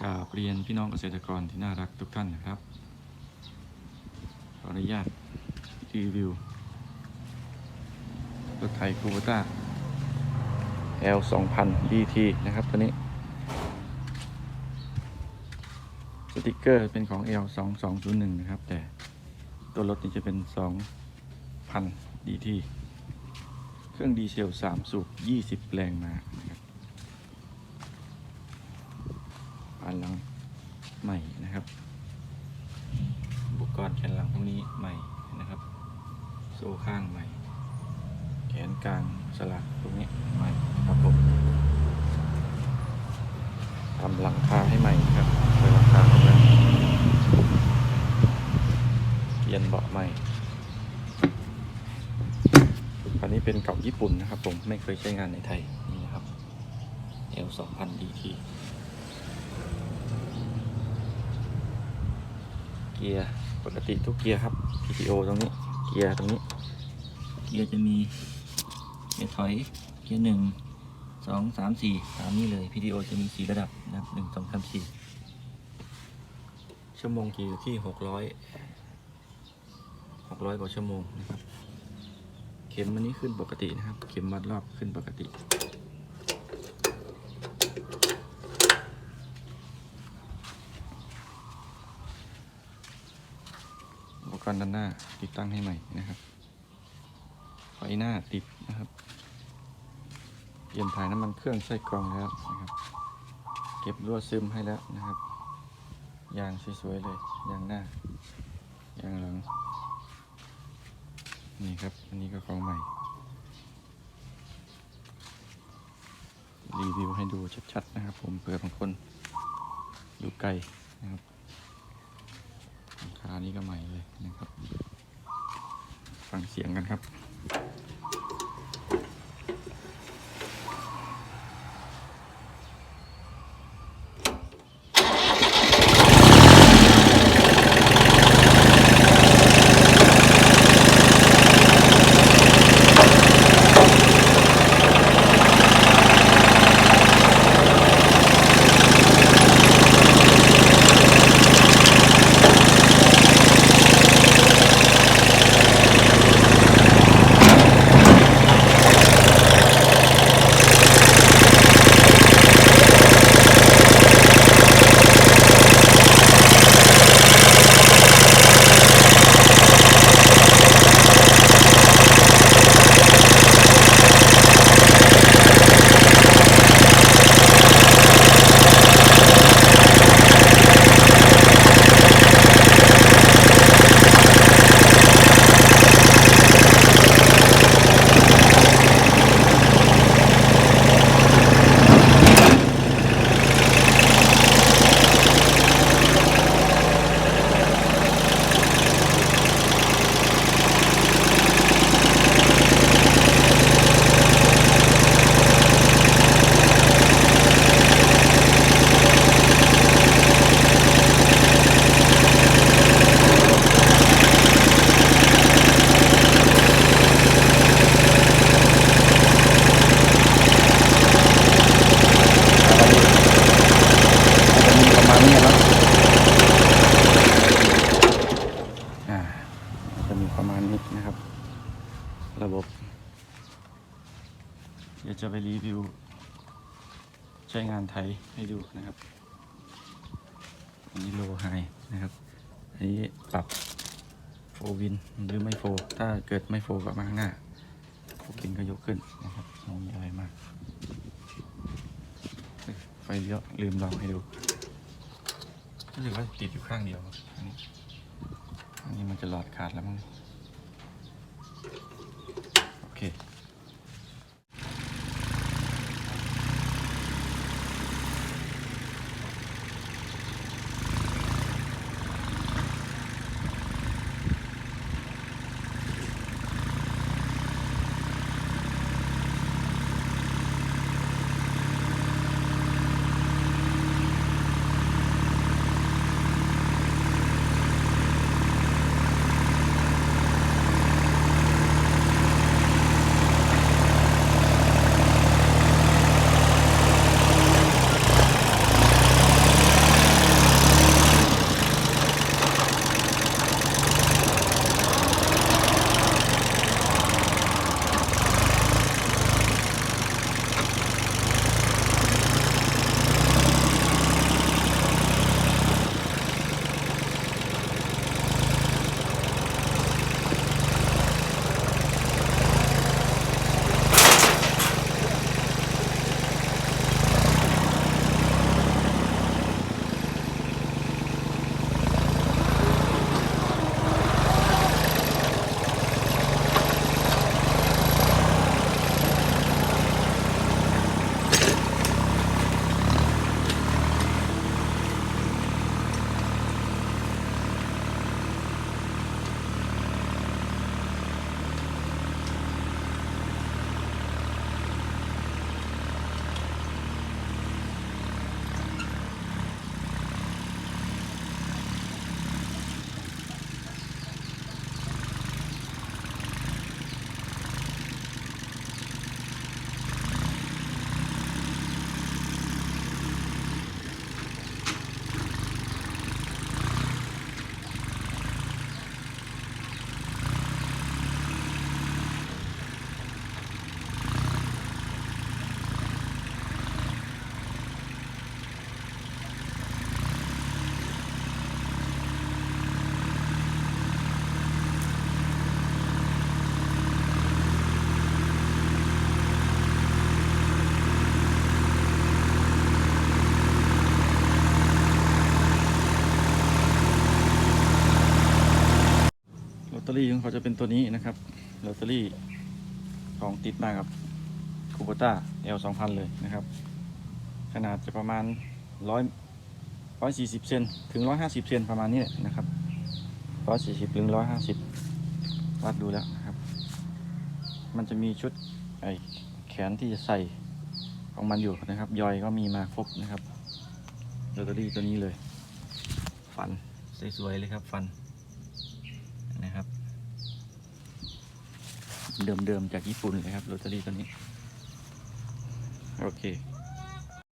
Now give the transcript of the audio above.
กราบเรียนพี่น้องเกษตรกรที่น่ารักทุกท่านนะครับ ขออนุญาตรีวิวรถไถคูโบต้า L 2000 DT นะครับตัวนี้ สติกเกอร์เป็นของ L 2201นะครับ แต่ตัวรถนี่จะเป็น 2000 DT เครื่องดีเซล 3 สูบ 20 แรงมา นหลังใหม่นะครับ อุปกรณ์แขนหลังพวกนี้ใหม่นะครับ โซ่ข้างใหม่ แขนกลางสลักพวกนี้ใหม่ครับผมทำหลังคาให้ใหม่นะครับเปิดหลังคาเข้าไปเปลี่ยนเบาะใหม่อันนี้เป็นเก่าญี่ปุ่นนะครับผมไม่เคยใช้งานในไทยนี่นะครับ L 2000 DT เกียร์ปกติทุกเกียร์ครับ PTO ตรงนี้ เกียร์ตรงนี้ เกียร์จะมีเกียร์ถอย เกียร์หนึ่งสองสามสี่ตามนี้เลย PTO จะมีสี่ระดับนะครับหนึ่งสองสามสี่ชั่วโมงกี่อยู่ที่หกร้อยหกร้อยกว่าชั่วโมงนะครับ เข็มอันนี้ขึ้นปกตินะครับ เข็มวัดรอบขึ้นปกติ อุปก รณ์ด้านหน้าติดตั้งให้ใหม่นะครับไฟหน้าติดนะครับเปลี่ยนถ่ายน้ำมันเครื่องใส่กรองแล้วนะครับ เก็บรั่วซึมให้แล้วนะครับยางสวยๆเลยยางหน้ายางหลังนี่ครับ อันนี้ก็ของใหม่ รีวิวให้ดูชัดๆนะครับ ผมเผื่อบางคนอยู่ไกลนะครับานี้ก็ใหม่เลยนะครับ ฟังเสียงกันครับ จะมีประมาณนี้ครับอ่าจะมีประมาณนี้นะครับ ระบบ เดี๋ยวจะไป รีวิว ใช้งานไทยให้ดูนะครับอันนี้โลไฮนะครับ อันนี้ปรับโฟวินหรือไม่โฟ ถ้าเกิดไม่โฟก็มาข้างหน้าโฟกินก็ยกขึ้นนะครับไม่มีอะไรมาก ไฟเลี้ยวลืมลองให้ดูรู้สึกว่าติดอยู่ข้างเดียวอันนี้อันนี้มันจะหลอดขาดแล้วมั้ง รี่ของเขาจะเป็นตัวนี้นะครับลอตเตอรี่ของติดมากับคูโบต้า L 2 0 0 0เลยนะครับ ขนาดจะประมาณร้อยร้อยสี่สิบเซนถึงร้อยห้าสิบเซนประมาณนี้นะครับร้อยสี่สิบถึงร้อยห้าสิบวัดดูแล้วนะครับ มันจะมีชุดไอแขนที่จะใส่ของมันอยู่นะครับ ยอยก็มีมาครบนะครับลอตเตอรี่ตัวนี้เลย ฟันสวยๆเลยครับฟันนะครับ เดิมๆจากญี่ปุ่นเลยครับโรตเตอรี่ตัวนี้ โอเค